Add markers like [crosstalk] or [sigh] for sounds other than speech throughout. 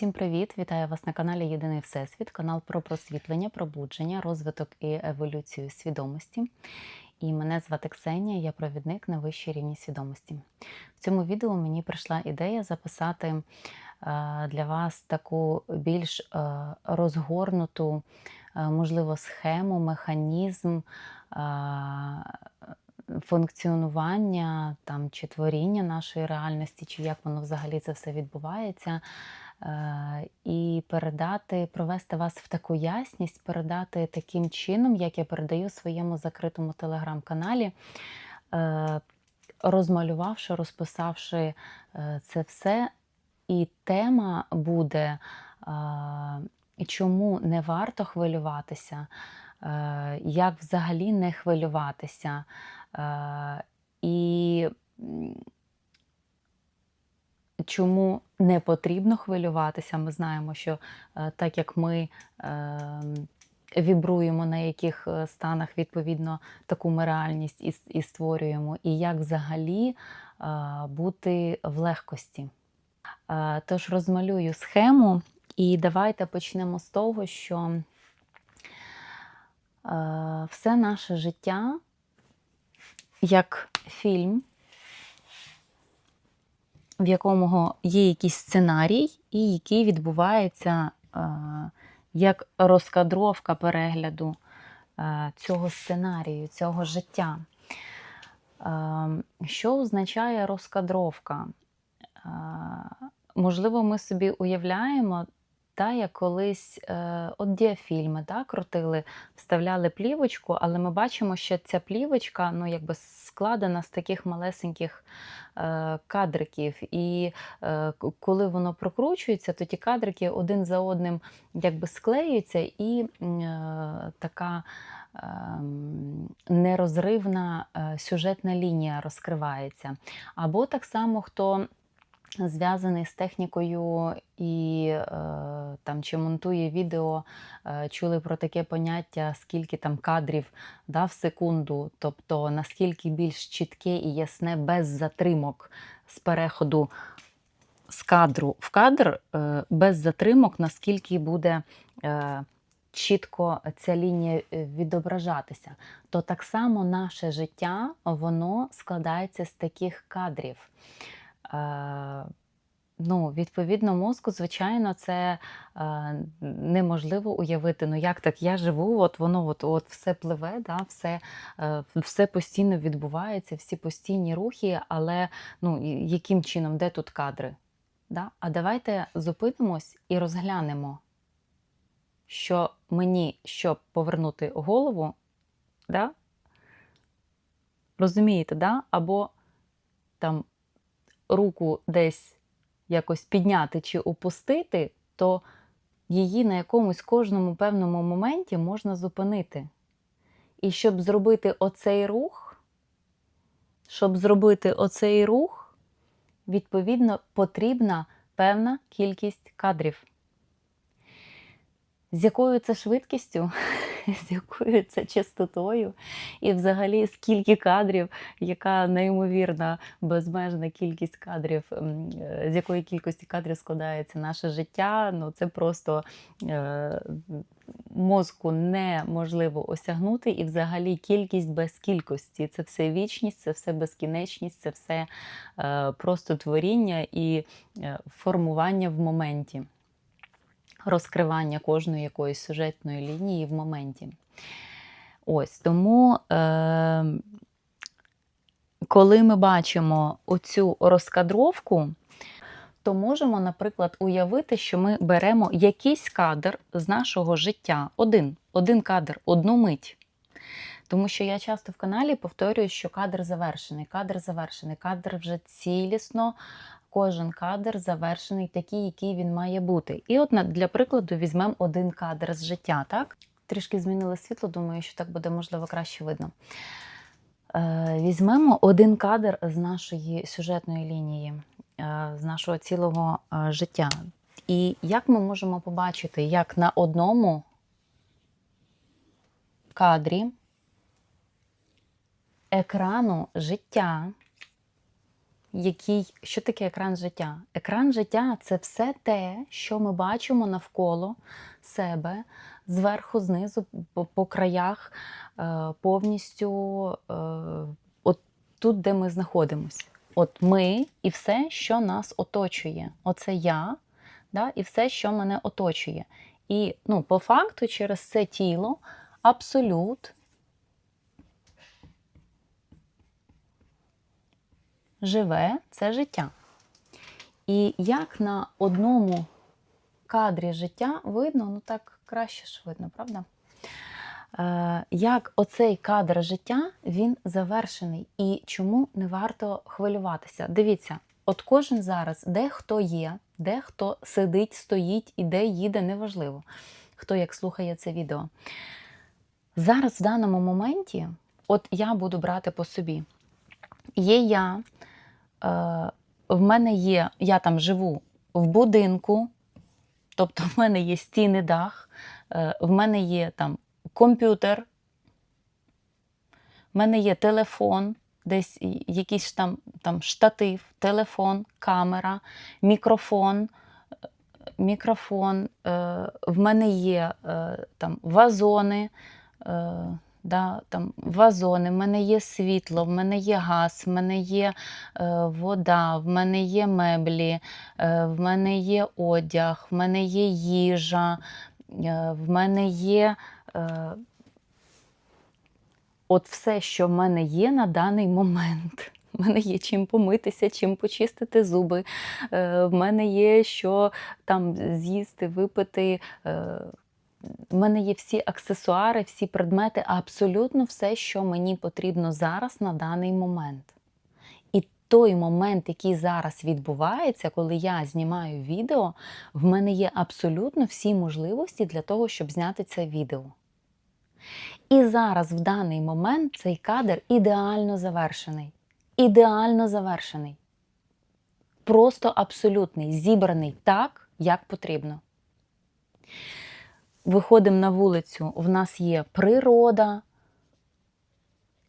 Всім привіт! Вітаю вас на каналі Єдиний Всесвіт, канал про просвітлення, пробудження, розвиток і еволюцію свідомості. І мене звати Ксенія, я провідник на вищій рівні свідомості. В цьому відео мені прийшла ідея записати е, для вас таку більш е, розгорнуту, е, можливо, схему, механізм функціонування там, чи творіння нашої реальності, чи як воно взагалі це все відбувається. Е, І передати, провести вас в таку ясність, передати таким чином, як я передаю своєму закритому телеграм-каналі, е, розмалювавши, розписавши е, це все. І тема буде, чому не варто хвилюватися, як взагалі не хвилюватися. І чому не потрібно хвилюватися? Ми знаємо, що е, так як ми е, вібруємо на яких е, станах відповідно таку ми реальність і, створюємо, і як взагалі е, бути в легкості. Тож розмалюю схему, і давайте почнемо з того, що все наше життя як фільм, в якому є якийсь сценарій, і який відбувається е, як розкадровка перегляду е, цього сценарію, цього життя. Е, Що означає розкадровка? Можливо, ми собі уявляємо, та, як колись е, от діафільми да, крутили, вставляли плівочку, але ми бачимо, що ця плівочка ну, якби складена з таких малесеньких е, кадриків. І е, коли воно прокручується, то ті кадрики один за одним якби склеюються, і е, така ем, нерозривна е, сюжетна лінія розкривається. Або так само, хто зв'язаний з технікою і е, там чи монтує відео, е, чули про таке поняття, скільки там кадрів да, в секунду, тобто наскільки більш чітке і ясне без затримок з переходу з кадру в кадр, е, без затримок, наскільки буде. Е, Чітко ця лінія е, відображатися, то так само наше життя воно складається з таких кадрів. Е, Ну, відповідно, мозку, звичайно, це е, неможливо уявити. Ну, як так я живу, от воно от, от все пливе, да, все, е, все постійно відбувається, всі постійні рухи, але ну, яким чином, де тут кадри? Да? А давайте зупинимось і розглянемо, що мені, щоб повернути голову, да? розумієте, да? або там руку десь якось підняти чи опустити, то її на якомусь кожному певному моменті можна зупинити. І щоб зробити оцей рух, щоб зробити оцей рух, відповідно, потрібна певна кількість кадрів. З якою це швидкістю, [laughs] з якою це частотою, і взагалі скільки кадрів, яка неймовірна безмежна кількість кадрів, е, з якої кількості кадрів складається наше життя. Ну це просто е, мозку неможливо осягнути, і взагалі кількість без кількості. Це все вічність, це все безкінечність, це все е, просто творіння і е, формування в моменті розкривання кожної якоїсь сюжетної лінії в моменті. Ось тому, е, коли ми бачимо оцю розкадровку, то можемо, наприклад, уявити, що ми беремо якийсь кадр з нашого життя, один, один кадр, одну мить. Тому що я часто в каналі повторюю, що кадр завершений, кадр завершений, кадр вже цілісно, кожен кадр завершений такий, який він має бути. І от для прикладу візьмемо один кадр з життя, так? Трішки змінили світло, думаю, що так буде можливо краще видно. Е, Візьмемо один кадр з нашої сюжетної лінії, е, з нашого цілого е, життя. І як ми можемо побачити, як на одному кадрі екрану життя який, що таке екран життя? Екран життя це все те, що ми бачимо навколо себе, зверху, знизу, по, по краях, е, повністю е, от тут, де ми знаходимося. От ми і все, що нас оточує. Оце я, да, і все, що мене оточує. І ну, по факту, через це тіло абсолют живе це життя. І як на одному кадрі життя видно, ну так краще ж видно, правда? Е, як оцей кадр життя він завершений і чому не варто хвилюватися? Дивіться, от кожен зараз, де хто є, де хто сидить, стоїть і де їде, неважливо, хто як слухає це відео. Зараз в даному моменті, от я буду брати по собі. Є я, в мене є, я там живу в будинку, тобто в мене є стіни дах, е, в мене є там комп'ютер, в мене є телефон, десь якийсь там, там штатив, телефон, камера, мікрофон. е, Мікрофон, е, в мене є е, там вазони, е, да, там вазони, в мене є світло, в мене є газ, в мене є е, вода, в мене є меблі, е, в мене є одяг, в мене є їжа, е, в мене є е, от все, що в мене є на даний момент. [laughs] В мене є чим помитися, чим почистити зуби. Е, В мене є що там з'їсти, випити. Е, В мене є всі аксесуари, всі предмети, абсолютно все, що мені потрібно зараз на даний момент. І той момент, який зараз відбувається, коли я знімаю відео, в мене є абсолютно всі можливості для того, щоб зняти це відео. І зараз, в даний момент, цей кадр ідеально завершений. Ідеально завершений. Просто абсолютний, зібраний так, як потрібно. Виходимо на вулицю, в нас є природа,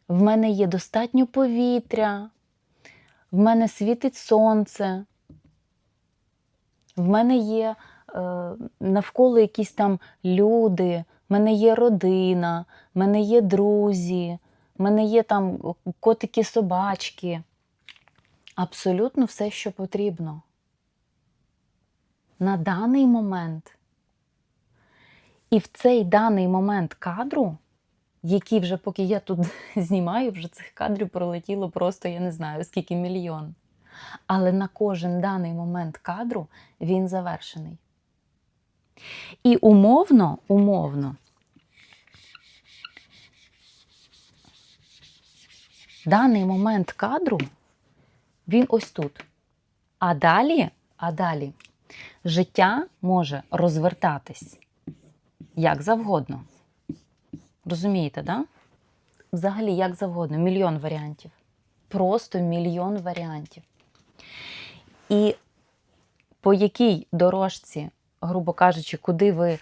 в мене є достатньо повітря, в мене світить сонце, в мене є е, навколо якісь там люди, в мене є родина, в мене є друзі, в мене є там котики, собачки. Абсолютно все, що потрібно. На даний момент. І в цей даний момент кадру, який вже поки я тут [laughs] знімаю, вже цих кадрів пролетіло просто, я не знаю, скільки мільйон. Але на кожен даний момент кадру він завершений. І умовно, умовно, даний момент кадру, він ось тут. А далі, а далі життя може розвертатись як завгодно. Розумієте, да? Взагалі, як завгодно, мільйон варіантів. Просто мільйон варіантів. І по якій дорожці, грубо кажучи, куди ви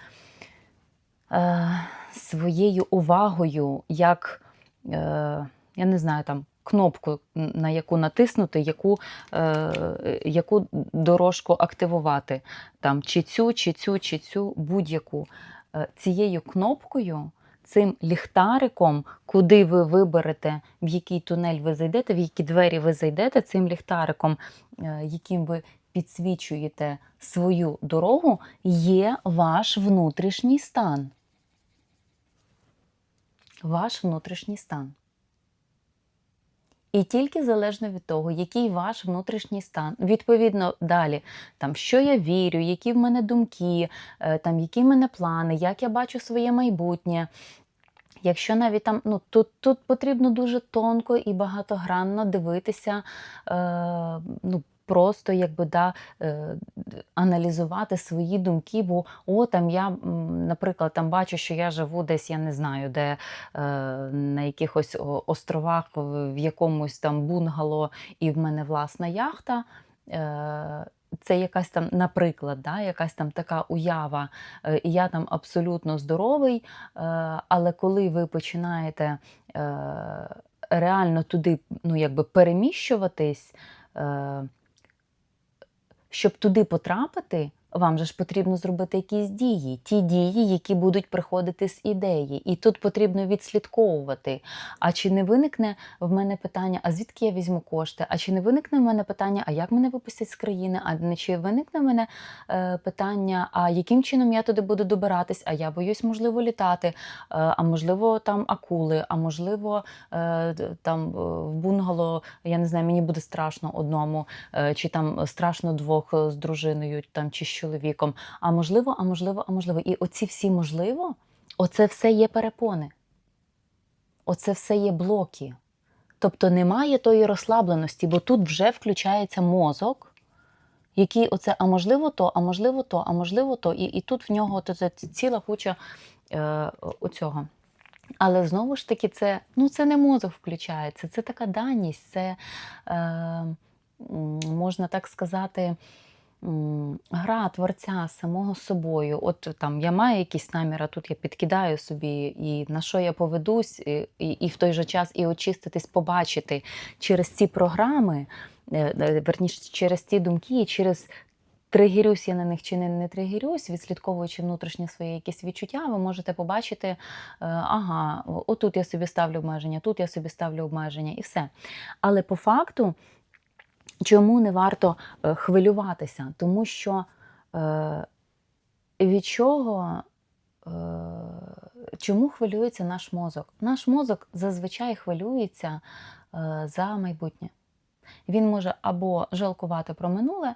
е, своєю увагою, як, е, я не знаю, там, кнопку, на яку натиснути, яку, е, яку дорожку активувати. Там, чи цю, чи цю, чи цю, будь-яку. Е, цією кнопкою, цим ліхтариком, куди ви виберете, в який тунель ви зайдете, в які двері ви зайдете, цим ліхтариком, е, яким ви підсвічуєте свою дорогу, є ваш внутрішній стан. Ваш внутрішній стан. І тільки залежно від того, який ваш внутрішній стан, відповідно далі, там, що я вірю, які в мене думки, е, там, які в мене плани, як я бачу своє майбутнє. Якщо навіть там, ну тут, тут потрібно дуже тонко і багатогранно дивитися, е, ну, просто якби да, е, аналізувати свої думки, бо о, там я, наприклад, там бачу, що я живу десь, я не знаю, де е, на якихось островах, в якомусь там бунгало, і в мене власна яхта. Е, це якась там, наприклад, да, якась там така уява, і я там абсолютно здоровий, але коли ви починаєте реально туди ну, якби переміщуватись, щоб туди потрапити, вам же ж потрібно зробити якісь дії, ті дії, які будуть приходити з ідеї. І тут потрібно відслідковувати. А чи не виникне в мене питання, а звідки я візьму кошти? А чи не виникне в мене питання, а як мене випустять з країни? А не чи виникне в мене е, питання, а яким чином я туди буду добиратись? А я боюсь, можливо, літати, е, а можливо, там акули, а можливо, е, там е, в бунгало, я не знаю, мені буде страшно одному, е, чи там страшно двох е, з дружиною, там чи з чоловіком. А можливо, а можливо, а можливо. І оці всі можливо, оце все є перепони. Оце все є блоки. Тобто немає тої розслабленості, бо тут вже включається мозок, який оце, а можливо, то, а можливо, то, а можливо, то. І, і тут в нього оце ціла куча е, оцього. Але знову ж таки, це, ну, це не мозок включається, це така даність, це, е, можна так сказати, гра творця самого собою. От там я маю якісь намір, а тут я підкидаю собі, і на що я поведусь, і, і, і в той же час і очиститись, побачити через ці програми, е, е, верніше, через ці думки, через. Тригерюсь я на них чи не, не тригерюсь, відслідковуючи внутрішні свої якісь відчуття, ви можете побачити, е, ага, отут я собі ставлю обмеження, тут я собі ставлю обмеження і все. Але по факту, чому не варто е, хвилюватися? Тому що е, від чого, е, чому хвилюється наш мозок? Наш мозок зазвичай хвилюється е, за майбутнє. Він може або жалкувати про минуле,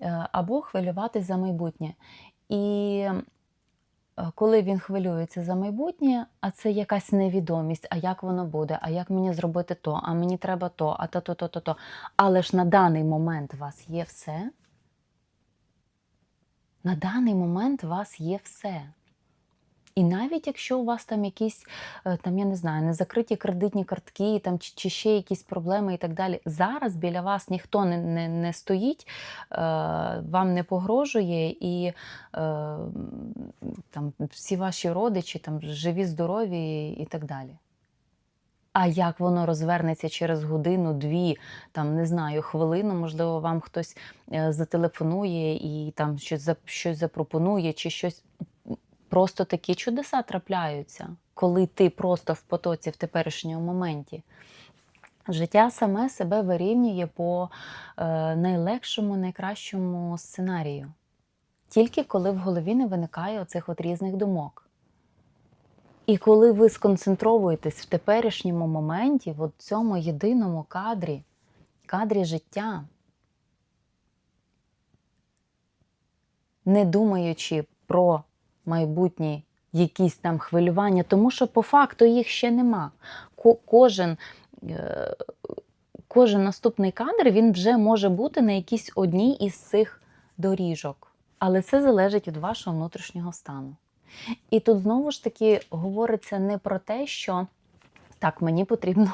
е, або хвилюватись за майбутнє. І коли він хвилюється за майбутнє, а це якась невідомість, а як воно буде, а як мені зробити то, а мені треба то, а то, то, то, то, то. Але ж на даний момент у вас є все. На даний момент у вас є все. І навіть якщо у вас там якісь, е, там, я не знаю, незакриті кредитні картки, там, чи, чи ще якісь проблеми і так далі, зараз біля вас ніхто не, не, не стоїть, е, вам не погрожує, і е, там, всі ваші родичі там, живі, здорові і так далі. А як воно розвернеться через годину, дві, там не знаю, хвилину, можливо, вам хтось е, зателефонує і там щось, щось запропонує, чи щось. Просто такі чудеса трапляються, коли ти просто в потоці в теперішньому моменті. Життя саме себе вирівнює по е, найлегшому, найкращому сценарію. Тільки коли в голові не виникає оцих от різних думок. І коли ви сконцентровуєтесь в теперішньому моменті, в цьому єдиному кадрі, кадрі життя, не думаючи про майбутні якісь там хвилювання, тому що по факту їх ще нема. Кожен, е, кожен наступний кадр він вже може бути на якійсь одній із цих доріжок. Але це залежить від вашого внутрішнього стану. І тут знову ж таки говориться не про те, що так, мені потрібно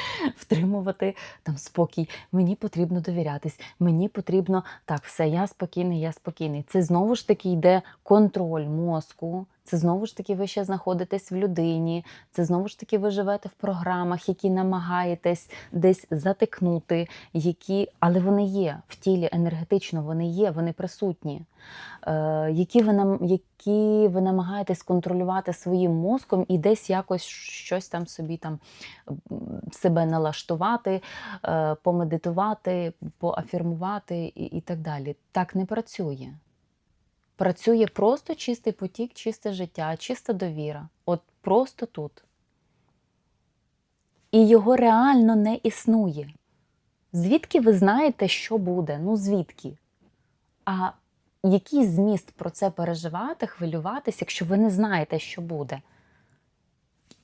[laughs] втримувати там спокій, мені потрібно довірятись, мені потрібно так, все, я спокійний, я спокійний. Це знову ж таки йде контроль мозку. Це знову ж таки ви ще знаходитесь в людині, це знову ж таки ви живете в програмах, які намагаєтесь десь затикнути, які, але вони є в тілі енергетично, вони є, вони присутні, е, які, ви нам, які ви намагаєтесь контролювати своїм мозком і десь якось щось там собі там себе налаштувати, е, помедитувати, поафірмувати і, і так далі. Так не працює. Працює просто чистий потік, чисте життя, чиста довіра. От просто тут. І його реально не існує. Звідки ви знаєте, що буде? Ну звідки? А який зміст про це переживати, хвилюватися, якщо ви не знаєте, що буде?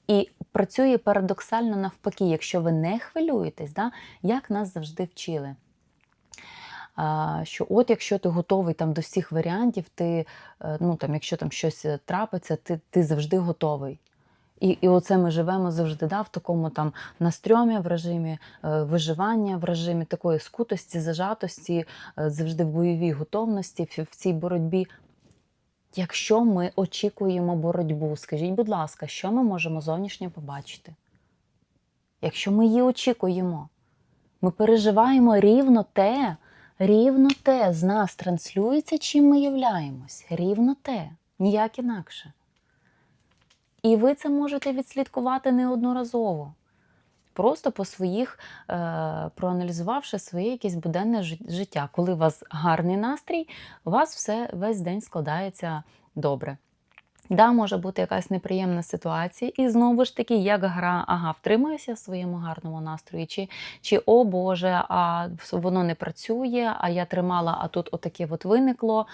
І працює парадоксально навпаки, якщо ви не хвилюєтесь, да, як нас завжди вчили. Що от якщо ти готовий там до всіх варіантів, ти, е, ну там, якщо там щось е, трапиться, ти, ти завжди готовий. І, і оце ми живемо завжди да, в такому там настрьомі, в режимі е, виживання, в режимі такої скутості, зажатості, завжди в бойовій готовності, в, в цій боротьбі. Якщо ми очікуємо боротьбу, скажіть, будь ласка, що ми можемо зовнішньо побачити? Якщо ми її очікуємо, Ми переживаємо рівно те, рівно те з нас транслюється, чим ми являємось. Рівно те, ніяк інакше. І ви це можете відслідкувати неодноразово. Просто по своїх, е, проаналізувавши своє якесь буденне життя. Коли у вас гарний настрій, у вас все весь день складається добре. Да, може бути якась неприємна ситуація, і знову ж таки, як гра, ага, втримаюся в своєму гарному настрої, чи, чи о Боже, а воно не працює, а я тримала, а тут отаке от виникло.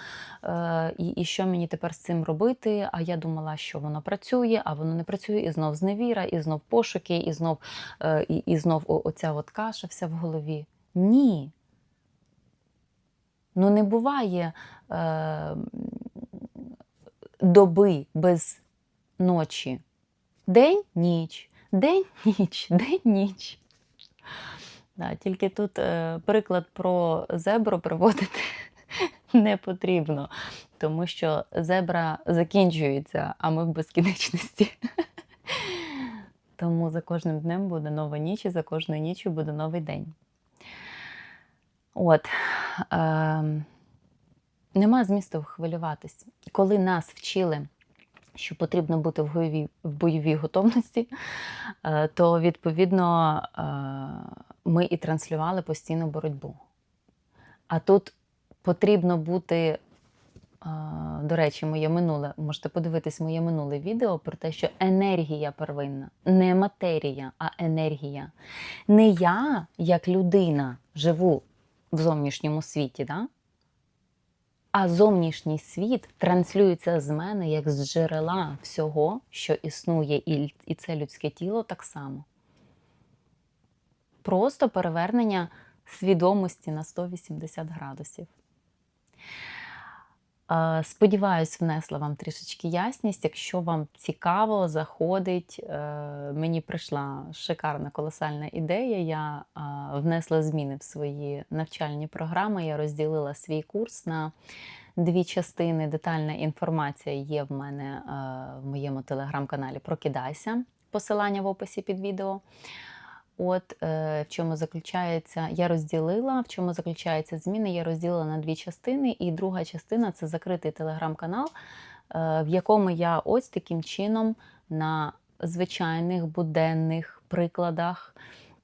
Е, і, і що мені тепер з цим робити? А я думала, що воно працює, а воно не працює, і знов зневіра, і знов пошуки, і знов, е, і, і знов оця от каша вся в голові. Ні. Ну, не буває е, доби без ночі. День ніч, день ніч, [laughs] день ніч. Да, тільки тут е, приклад про зебру приводити [laughs] не потрібно, тому що зебра закінчується, а ми в безкінечності. [laughs] Тому за кожним днем буде нова ніч, і за кожною ніччю буде новий день. От. Е, нема змісту хвилюватись. Коли нас вчили, що потрібно бути в бойовій, в бойовій готовності, е, то відповідно е, ми і транслювали постійну боротьбу. А тут потрібно бути, е, до речі, моє минуле, можете подивитись моє минуле відео про те, що енергія первинна, не матерія, а енергія. Не я, як людина, живу в зовнішньому світі, да? А зовнішній світ транслюється з мене як з джерела всього, що існує, і, це людське тіло так само. Просто перевернення свідомості на 180 градусів. Е, Сподіваюсь, внесла вам трішечки ясність. Якщо вам цікаво, заходить, е, мені прийшла шикарна колосальна ідея. Я е, внесла зміни в свої навчальні програми. Я розділила свій курс на дві частини. Детальна інформація є в мене е, в моєму телеграм-каналі Прокидайся. Посилання в описі під відео. От е, в чому заключається, я розділила, в чому заключаються зміни, я розділила на дві частини, і друга частина це закритий телеграм-канал, е, в якому я ось таким чином на звичайних буденних прикладах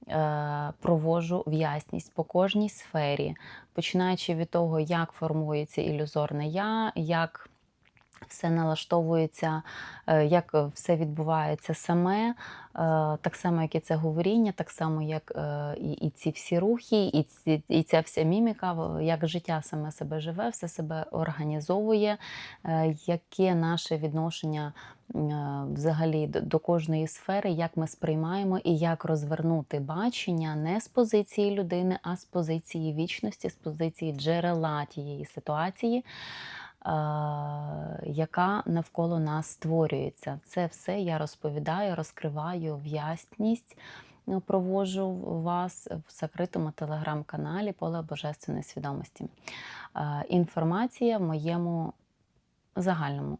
е, провожу в ясність по кожній сфері, починаючи від того, як формується ілюзорне я, як все налаштовується, е, як все відбувається саме, е, так само, як і це говоріння, так само, як е, і, ці всі рухи, і, ці, і ця вся міміка, як життя саме себе живе, все себе організовує, яке наше відношення взагалі до, кожної сфери, як ми сприймаємо і як розвернути бачення не з позиції людини, а з позиції вічності, з позиції джерела тієї ситуації яка навколо нас створюється. Це все я розповідаю, розкриваю в ясність. ну, Проводжу вас в закритому телеграм-каналі Поле Божественної свідомості. Е, Інформація в моєму загальному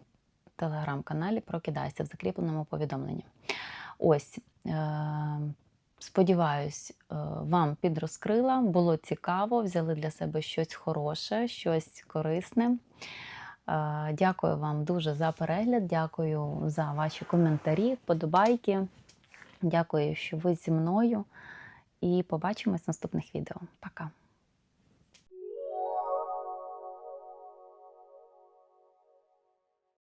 телеграм-каналі Прокидайся в закріпленому повідомленні. Ось. Сподіваюсь, е, вам підрозкрила, було цікаво, взяли для себе щось хороше, щось корисне. Е, Дякую вам дуже за перегляд, дякую за ваші коментарі, вподобайки. Дякую, що ви зі мною. І побачимось в наступних відео. Пока!